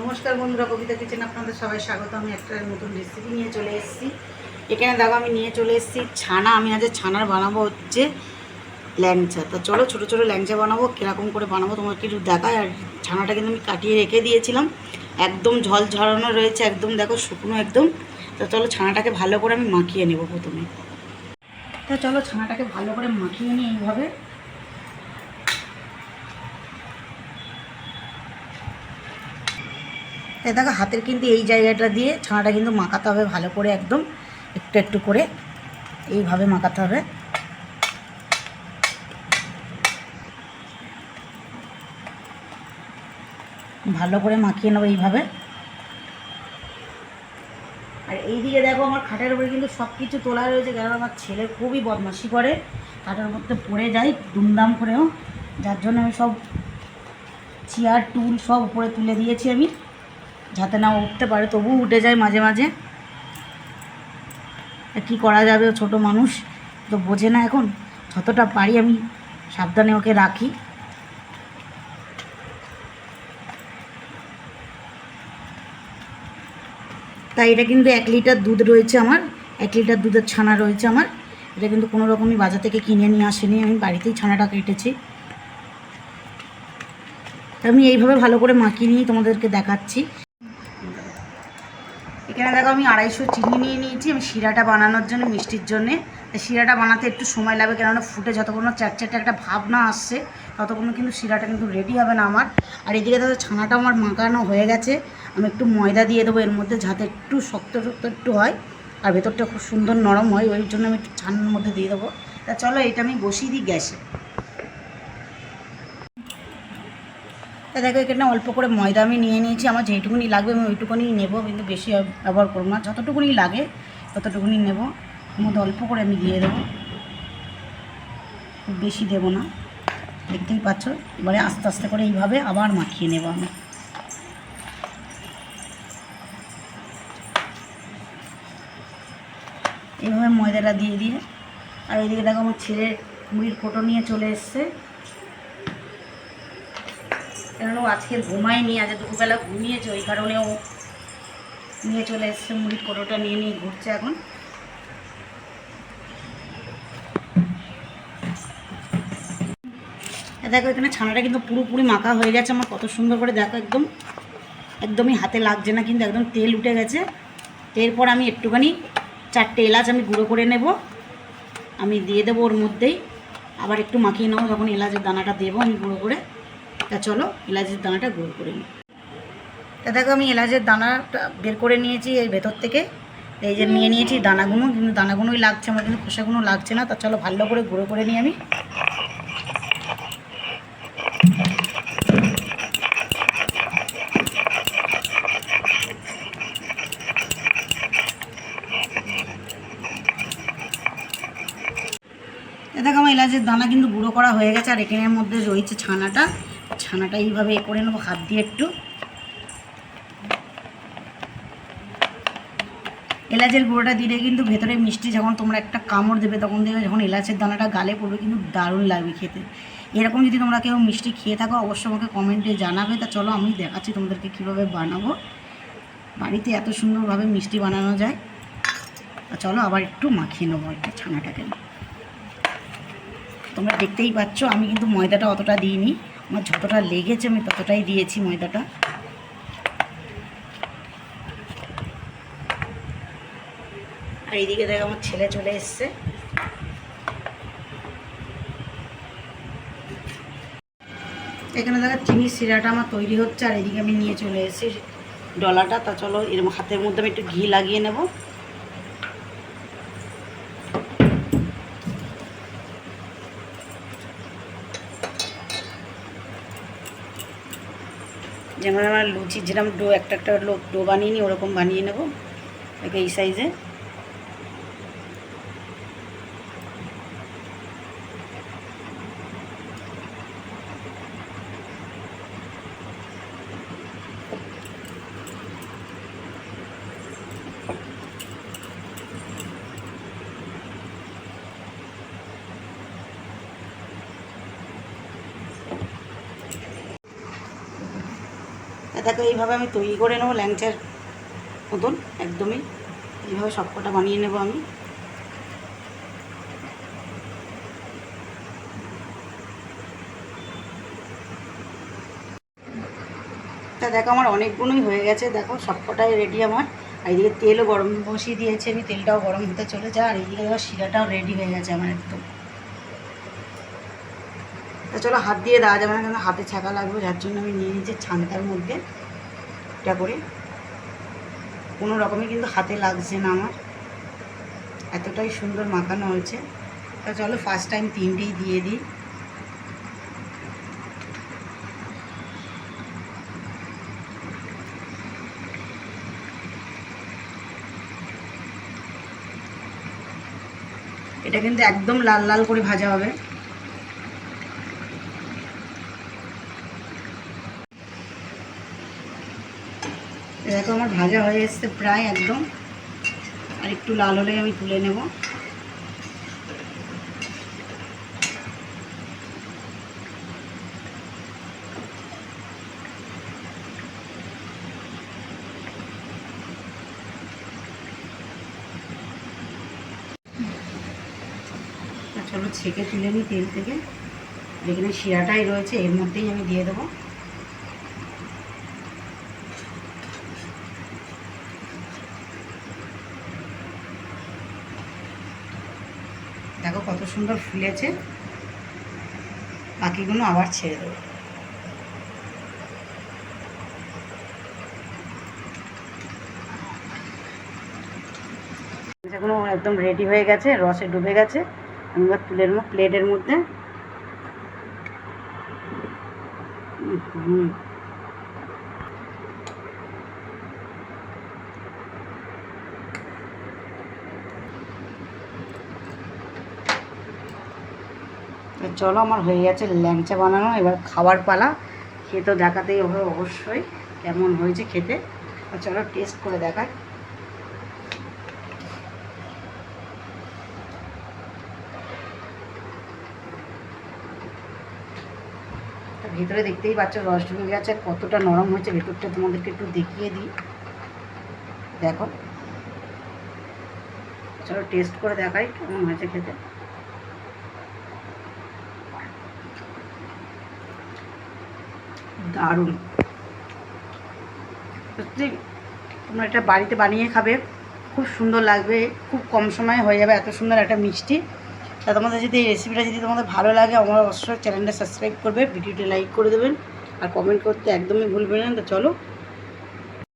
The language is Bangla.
নমস্কার বন্ধুরা, কবিতা কিচেন আপনাদের সবাই স্বাগত। আমি একটা নতুন রেসিপি নিয়ে চলে এসেছি। এখানে দেখো, আমি নিয়ে চলে এসেছি ছানা। আমি আজ ছানার বানাবো হচ্ছে ল্যাংচা। তো চলো, ছোটো ছোটো ল্যাংচা বানাবো, কীরকম করে বানাবো তোমাকে একটু দেখায় আর ছানাটা কিন্তু আমি কাটিয়ে রেখে দিয়েছিলাম। একদম ঝল ঝরানো রয়েছে, একদম দেখো শুকনো একদম। তো চলো, ছানাটাকে ভালো করে আমি মাখিয়ে নেব প্রথমে। তো চলো, ছানাটাকে ভালো করে মাখিয়ে নিই এইভাবে। তাই দেখো, হাতের কিন্তু এই জায়গাটা দিয়ে ছানাটা কিন্তু মাখাতে হবে ভালো করে একদম, একটু একটু করে। এইভাবে মাখাতে হবে। ভালো করে মাখিয়ে নেব এইভাবে। আর এইদিকে দেখো, আমার খাটের উপরে কিন্তু সব কিছু তোলা রয়েছে কারণ আমার ছেলে খুবই বদমাশি করে। খাটের মধ্যে পড়ে যায় দুমদাম করেও, যার জন্য আমি সব চেয়ার, টুল সব উপরে তুলে দিয়েছি আমি। যাতে না উঠতে পারে, তবুও উঠে যায় মাঝে মাঝে। কি করা যাবে ছোটো মানুষ তো বোঝে না এখন। যতটা পারি আমি সাবধানে ওকে রাখি। তাই এটা কিন্তু এক লিটার দুধ রয়েছে আমার, এক লিটার দুধের ছানা রয়েছে আমার। এটা কিন্তু কোনো রকমই বাজার থেকে কিনে নিয়ে আসেনি, আমি বাড়িতেই ছানাটা কেটেছি। আমি এইভাবে ভালো করে মাখিয়ে নিয়ে তোমাদেরকে দেখাচ্ছি। এখানে দেখো আমি আড়াইশো চিনি নিয়ে নিয়েছি, আমি শিরাটা বানানোর জন্য, মিষ্টির জন্যে। শিরাটা বানাতে একটু সময় লাগবে কেননা ফুটে যতক্ষণ চ্যাটচ্যাটে একটা ভাব না আসছে, ততক্ষণ কিন্তু শিরাটা কিন্তু রেডি হবে না আমার। আর এদিকে দেখো ছানাটা আমার মাখানো হয়ে গেছে। আমি একটু ময়দা দিয়ে দেবো, এর মধ্যে যাতে একটু শক্ত শক্ত একটু হয়, আর ভেতরটা খুব সুন্দর নরম হয়, ওই জন্য আমি একটু ছানার মধ্যে দিয়ে দেবো। তা চলো, এটা আমি বসিয়ে দিই গ্যাসে। তা দেখো, এখানে অল্প করে ময়দা আমি নিয়ে নিয়েছি। আমার যেইটুকুনি লাগবে আমি ওইটুকুনি নেব, কিন্তু বেশি ব্যবহার করব না। যতটুকুনি লাগে ততটুকুনি নেব। মধ্যে অল্প করে আমি দিয়ে দেবো। বেশি দেবো না। দেখতেই পাচ্ছ? এবারে আস্তে আস্তে করে এইভাবে আবার মাখিয়ে নেব আমি। এইভাবে ময়দাটা দিয়ে দিয়ে। আর এইদিকে দেখো আমার ছেলে মুড়ির কোটো নিয়ে চলে এসছে। কেননা ও আজকে ঘুমায়নি আজ দুপুরবেলা ঘুমিয়েছে, ওই কারণে ও নিয়ে চলে এসছে, মুড়ির কোটোটা নিয়ে নিয়ে ঘুরছে এখন। দেখো, এখানে ছানাটা কিন্তু পুরোপুরি মাখা হয়ে গেছে আমার, কত সুন্দর করে দেখো, একদম, একদমই হাতে লাগছে না, কিন্তু একদম তেল উঠে গেছে। এরপর আমি একটুখানি চারটে এলাচ আমি গুঁড়ো করে নেব, আমি দিয়ে দেবো ওর মধ্যেই। আবার একটু মাখিয়ে নেব যখন এলাচের দানাটা দেবো আমি গুঁড়ো করে। তা চলো এলাচের দানাটা গুঁড়ো করে নিই। তা দেখো আমি এলাচের দানাটা বের করে নিয়েছি এর ভেতর থেকে। এই যে নিয়ে নিয়েছি দানাগুলো কিন্তু দানাগুলোই লাগছে, আমার কিন্তু খোসাগুলো লাগছে না, তা চলো ভালো করে গুঁড়ো করে নিই আমি। দেখো আমার এলাচের দানা কিন্তু গুঁড়ো করা হয়ে গেছে, আর এখানের মধ্যে রয়েছে ছানাটা। ছানাটা এইভাবে করে নেব, হাত দিয়ে একটু। এলাচের গুঁড়োটা দিলে কিন্তু ভেতরে মিষ্টি যখন তোমরা একটা কামড় দেবে, তখন দেবে যখন এলাচের দানাটা গালে পড়বে, কিন্তু দারুণ লাগবে খেতে। এরকম যদি তোমরা কেউ মিষ্টি খেয়ে থাকো, অবশ্যই আমাকে কমেন্টে জানাবে। তা চলো, আমি দেখাচ্ছি তোমাদেরকে কীভাবে বানাবো। বাড়িতে এত সুন্দরভাবে মিষ্টি বানানো যায়। তা চলো, আবার একটু মাখিয়ে নেব একটা ছানাটাকে। তোমরা দেখতেই পাচ্ছ, আমি কিন্তু ময়দাটা অতটা দিইনি। আমার যতটা লেগেছে আমি ততটাই দিয়েছি ময়দাটা। আর এইদিকে দেখো আমার ছেলে চলে এসছে। এখানে দেখো চিনি সিরাটা আমার তৈরি হচ্ছে, আর এদিকে আমি নিয়ে চলে এসেছি ডলাটা। তা চলো এর হাতের মধ্যে আমি একটু ঘি লাগিয়ে নেব। যেমন আমার লুচি, যেরকম ডো, একটা একটা ডো বানিয়ে নিই ওরকম বানিয়ে নেব এই সাইজে দেখো এইভাবে আমি তৈরি করে নেব, ল্যাংচার মতন, একদমই। এইভাবে সবকটা বানিয়ে নেব আমি। তা দেখো, আমার অনেকগুলোই হয়ে গেছে। দেখো, সবকটাই রেডি আমার। আর এদিকে তেলও গরম বসিয়ে দিয়েছি আমি, তেলটাও গরম হতে চলে যায় আর এদিকে দেখো, শিরাটাও রেডি হয়ে গেছে আমার একদম। তা চলো হাত দিয়ে দেওয়া যাবে না কেন, হাতে ছাকা লাগবে, যার জন্য আমি নিয়ে নিয়েছি ছানটার মধ্যে। এটা করে। কোনো রকমই কিন্তু হাতে লাগছে না আমার। এতটাই সুন্দর মাখানো হয়েছে। তা চলো ফার্স্ট টাইম তিনটেই দিয়ে দিই। এটা কিন্তু একদম লাল লাল করে ভাজা হবে। দেখো আমার ভাজা হয়ে এসছে প্রায় একদম। আর একটু লাল হলে আমি তুলে নেব। চলো ছেঁকে তুলে নিই তেল থেকে। যেখানে শিরাটাই রয়েছে, এর মধ্যেই আমি দিয়ে দেবো। দেখো কত সুন্দর ফুলেছে। বাকিগুলো আবার ছেড়ে দেবো। যেগুলো একদম রেডি হয়ে গেছে, রসে ডুবে গেছে। আমি এবার তুলে নেব প্লেটের মধ্যে। হুম। চলো, আমার হয়ে গেছে ল্যাংচা বানানো, এবার খাবার পালা। খেয়ে তো দেখাতেই হবে অবশ্যই কেমন হয়েছে খেতে। চলো টেস্ট করে দেখাই। তো ভিতরে দেখতেই পাচ্ছ রস ঢুকে গেছে, কতটা নরম হয়েছে। ভেতরটা তোমাদেরকে একটু দেখিয়ে দিই। দেখো। চলো টেস্ট করে দেখাই কেমন হয়েছে খেতে। দারুণ। সত্যি, তোমরা এটা বাড়িতে বানিয়ে খাবে, খুব সুন্দর লাগবে, খুব কম সময়ে হয়ে যাবে এত সুন্দর একটা মিষ্টি। তা তোমাদের যদি এই রেসিপিটা যদি তোমাদের ভালো লাগে, আমার অবশ্যই চ্যানেলটা সাবস্ক্রাইব করবে ভিডিওটি লাইক করে দেবেন, আর কমেন্ট করতে একদমই ভুলবেন না। তো চলো